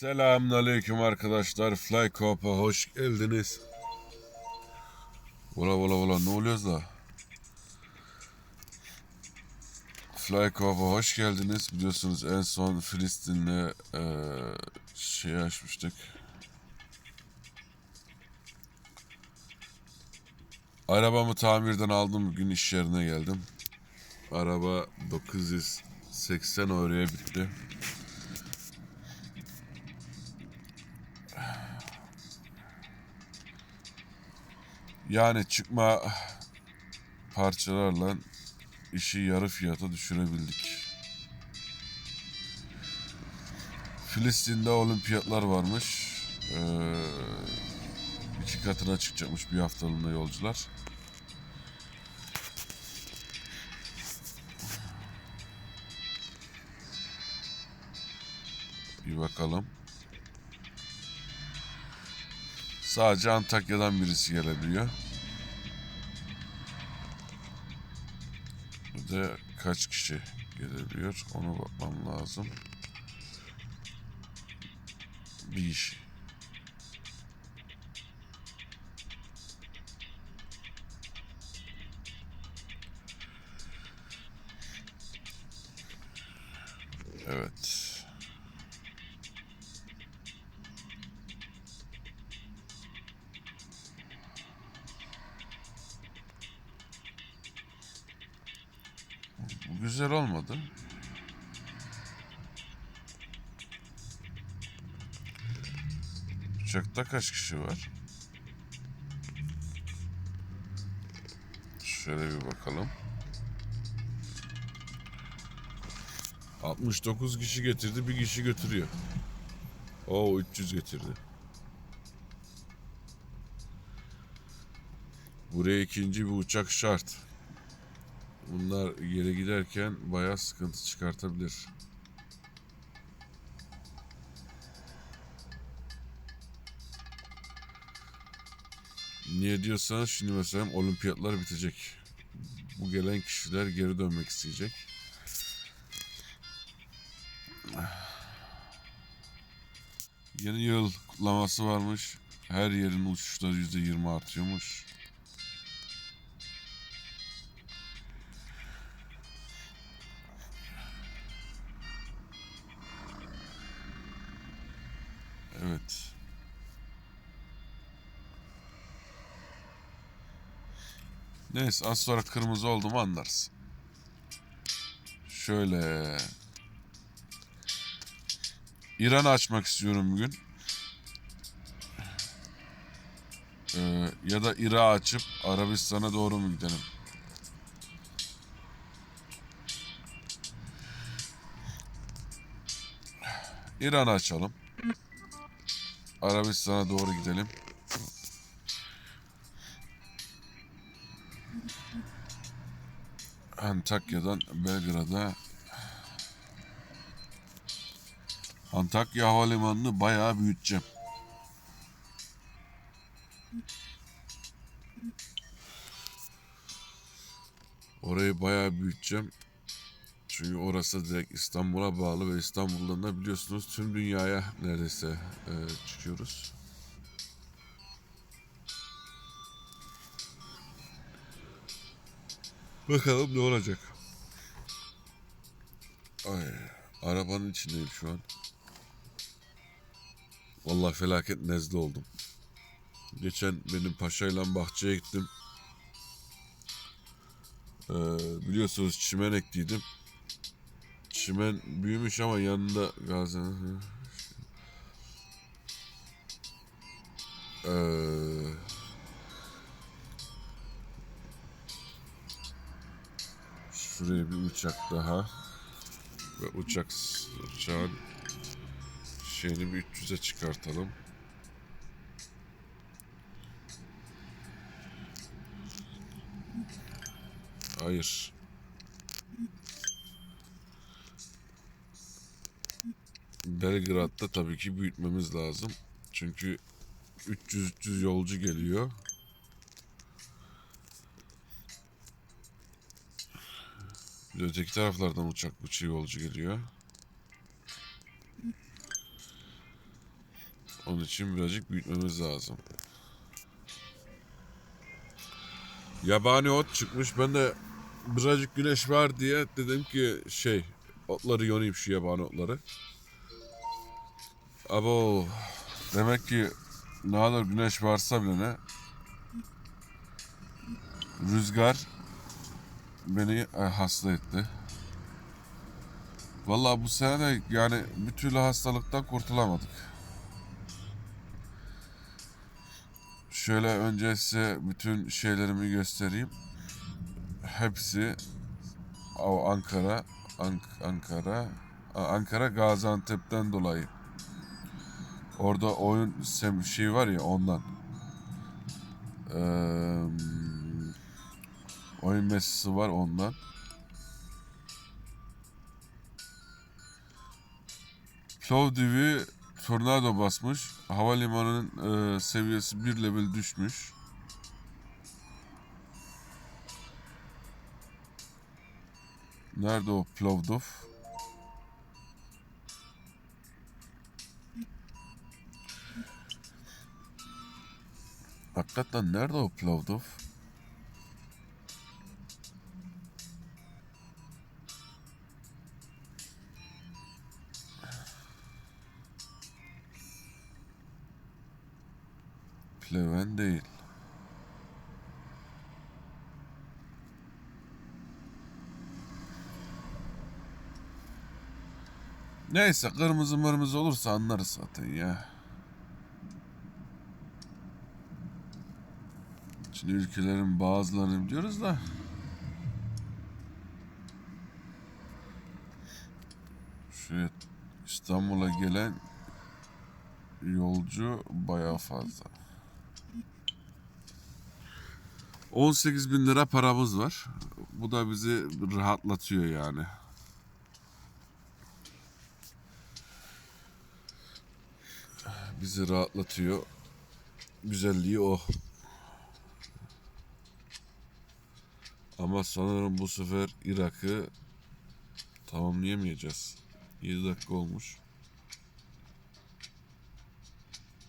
Selamünaleyküm arkadaşlar. Fly Coop'a hoş geldiniz. Vola vola vola ne oluyoruz da? Fly Coop'a hoş geldiniz. Biliyorsunuz en son Filistin'le eee şey açmıştık. Arabamı tamirden aldım. Bugün iş yerine geldim. Araba 980 euroya bitti. Yani çıkma parçalarla işi yarı fiyata düşürebildik. Filistin'de olimpiyatlar varmış. Ee, iki katına çıkacakmış bir haftalığına yolcular. Bir bakalım. Sadece Antakya'dan birisi gelebiliyor. Bir de kaç kişi gelebiliyor onu bakmam lazım. Bir iş. Güzel olmadı. Uçakta kaç kişi var? Şöyle bir bakalım. 69 kişi getirdi, bir kişi götürüyor. O 300 getirdi. Buraya ikinci bir uçak şart. Bunlar yere giderken bayağı sıkıntı çıkartabilir. Niye diyorsanız şimdi mesela olimpiyatlar bitecek. Bu gelen kişiler geri dönmek isteyecek. Yeni yıl kutlaması varmış. Her yerin uçuşları %20 artıyormuş. Neyse az sonra kırmızı oldu mu anlarız. Şöyle. İran'ı açmak istiyorum bugün. Ee, ya da Irak'ı açıp Arabistan'a doğru mu gidelim? İran'ı açalım. Arabistan'a doğru gidelim. Antakya'dan Belgrad'a Antakya Havalimanı'nı bayağı büyüteceğim. Orayı bayağı büyüteceğim. Çünkü orası direkt İstanbul'a bağlı ve İstanbul'dan da biliyorsunuz tüm dünyaya neredeyse e, çıkıyoruz. Bakalım ne olacak. Ay, arabanın içindeyim şu an. Vallahi felaket nezle oldum. Geçen benim paşayla bahçeye gittim. Ee, biliyorsunuz çimen ektiydim. Çimen büyümüş ama yanında gazen. Ee, şuraya bir uçak daha. Ve uçak uçağın şeyini bir 300'e çıkartalım. Hayır. Belgrad'da tabii ki büyütmemiz lazım. Çünkü 300-300 yolcu geliyor. Bir öteki taraflardan uçak uçuyor yolcu geliyor. Onun için birazcık büyütmemiz lazım. Yabani ot çıkmış. Ben de birazcık güneş var diye dedim ki şey otları yonayım şu yabani otları. Abo demek ki ne kadar güneş varsa bile ne rüzgar beni e, hasta etti. Vallahi bu sene de yani bir türlü hastalıktan kurtulamadık. Şöyle önce size bütün şeylerimi göstereyim. Hepsi Ankara, Ank- Ankara, Ankara Gaziantep'ten dolayı. Orada oyun şey var ya ondan. Eee oyun mesajı var ondan. Plovdiv'i tornado basmış. Havalimanının e, seviyesi bir level düşmüş. Nerede o Plovdiv? Hakikaten nerede o Plovdiv? Neyse kırmızı mırmızı olursa anlarız zaten ya. Şimdi ülkelerin bazılarını biliyoruz da. Şuraya İstanbul'a gelen yolcu bayağı fazla. 18 bin lira paramız var. Bu da bizi rahatlatıyor yani. Bizi rahatlatıyor. Güzelliği o. Ama sanırım bu sefer Irak'ı tamamlayamayacağız. 7 dakika olmuş.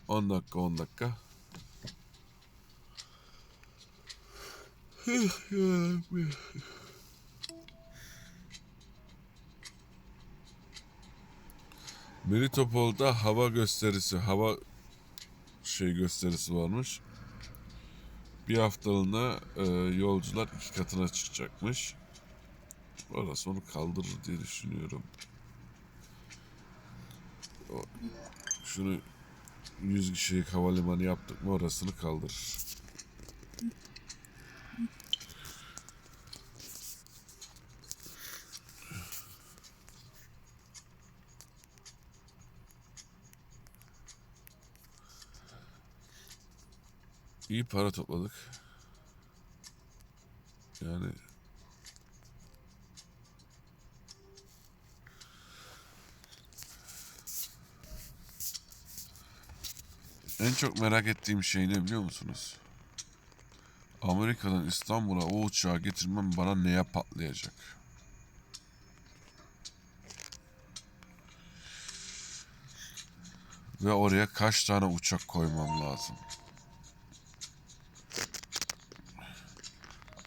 10 dakika 10 dakika. Melitopol'da hava gösterisi, hava şey gösterisi varmış. Bir haftalığına e, yolcular iki katına çıkacakmış. Orası onu kaldırır diye düşünüyorum. Şunu 100 kişilik havalimanı yaptık mı orasını kaldırır. İyi para topladık. Yani en çok merak ettiğim şey ne biliyor musunuz? Amerika'dan İstanbul'a o uçağı getirmem bana neye patlayacak? Ve oraya kaç tane uçak koymam lazım?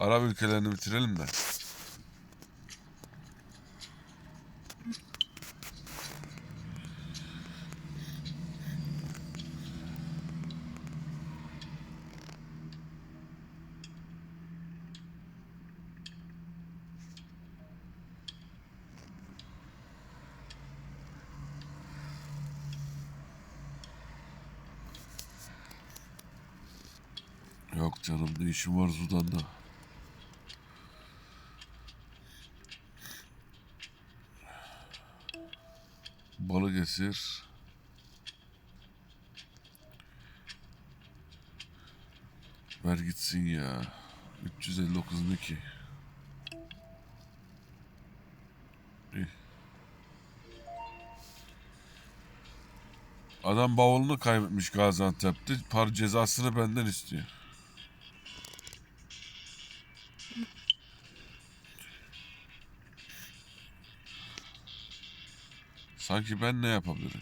Arap ülkelerini bitirelim de. Yok canım ne işim var Sudan'da. Balıkesir. Ver gitsin ya. 359 ki? İyi. Adam bavulunu kaybetmiş Gaziantep'te. Par cezasını benden istiyor. Sanki ben ne yapabilirim?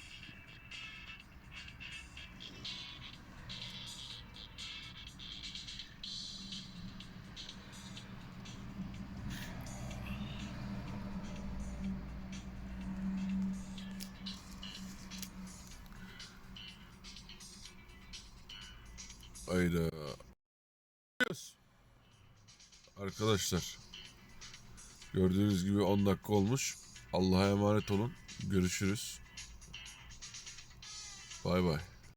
Hayda. Arkadaşlar. Gördüğünüz gibi 10 dakika olmuş. Allah'a emanet olun. Görüşürüz. Bay bay.